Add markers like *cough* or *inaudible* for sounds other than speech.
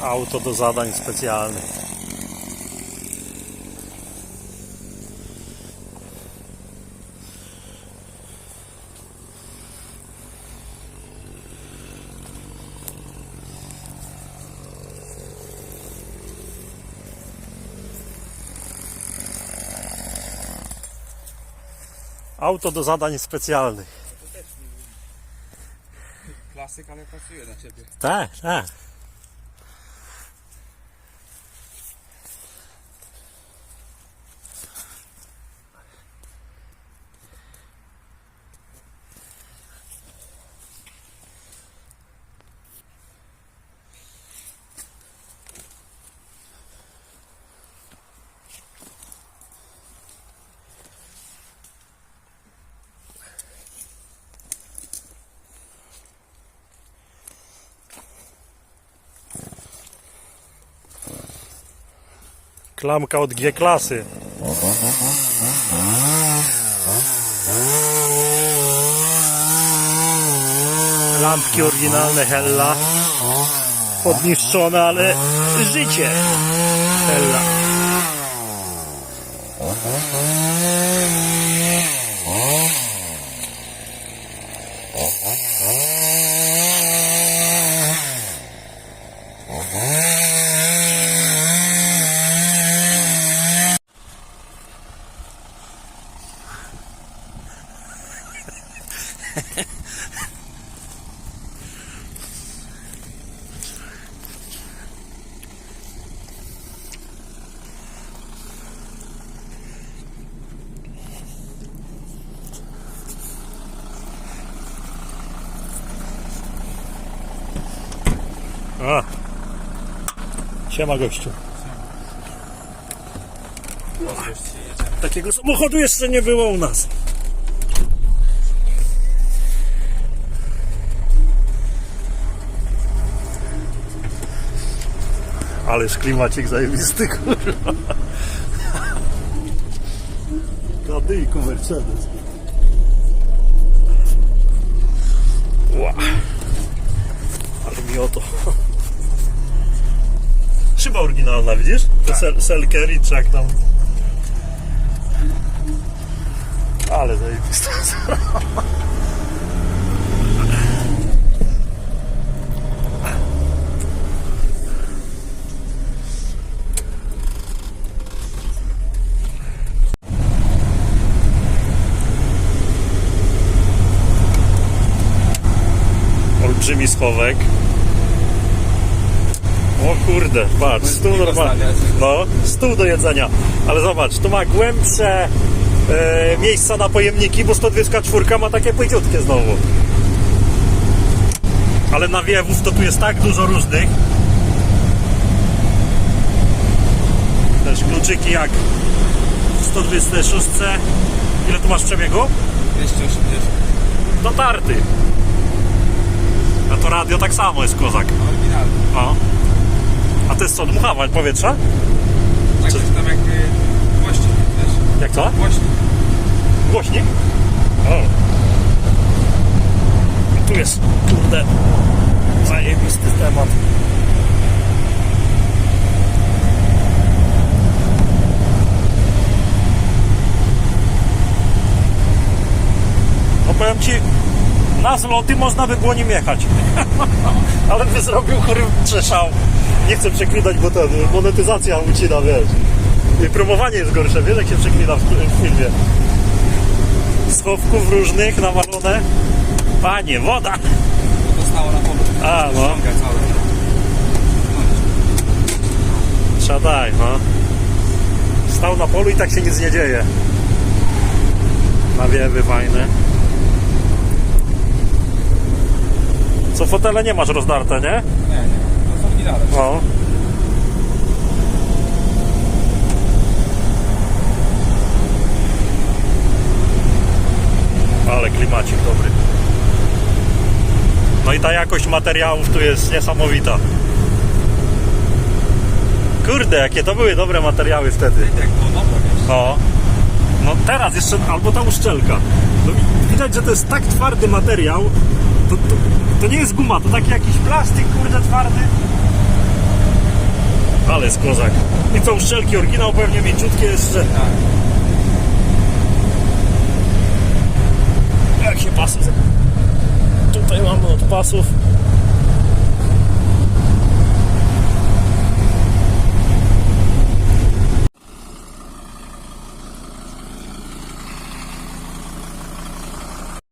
Auto do zadań specjalnych. Auto do zadań specjalnych. Klasyk, ale pasuje na ciebie. Tak, tak. Klamka od G klasy. Lampki oryginalne Hella. Podniszczone, ale życie. Hella. A. Siema gościu. Takiego samochodu jeszcze nie było u nas. Ależ klimacik zajebisty, kurwa. Kadyjku Mercedes. Ła. Ale mi o to. Szyba oryginalna, widzisz? To sel, Selkery, czy jak tam. Ale zajebista. Olbrzymi schowek. O kurde, patrz, stół normalny. stawiać. No, stół do jedzenia. Ale zobacz, tu ma głębsze e, miejsca na pojemniki, bo 124 ma takie płyciutkie znowu. Ale nawiewów to tu jest tak dużo różnych. Też kluczyki jak w 126. Ile tu masz przebiegu? 280. Dotarty. A to radio tak samo jest kozak. Oryginalny. O. A to jest co, dmuchawać powietrza? Tak coś tam jakby głośnik, wiesz? Jak co? Głośnik. Głośnik? O. I tu jest, kurde, zajebisty temat. No powiem Ci, na zloty można by było nim jechać. *laughs* Ale by zrobił chory trzeszał. Nie chcę przeklinać, bo ten, monetyzacja ucina, wiesz. I promowanie jest gorsze, wiesz, jak się przeklina w, w filmie schowków różnych nawalone. Panie, woda! To stało na polu. A, no. Ściąga całe. Trzeba daj, no. Stał na polu i tak się nic nie dzieje. Nawiewy fajne. Co fotele nie masz rozdarte, nie? Nie, nie. To są. No. Ale klimacik dobry. No i ta jakość materiałów tu jest niesamowita. Kurde, jakie to były dobre materiały wtedy. No. No teraz jeszcze, albo ta uszczelka. No, wi- widać, że to jest tak twardy materiał. To, to, to nie jest guma, to taki jakiś plastik, kurde, twardy. Ale jest kozak. I co, uszczelki oryginał pewnie mięciutkie jeszcze. Jak się pasy... Tutaj mamy od pasów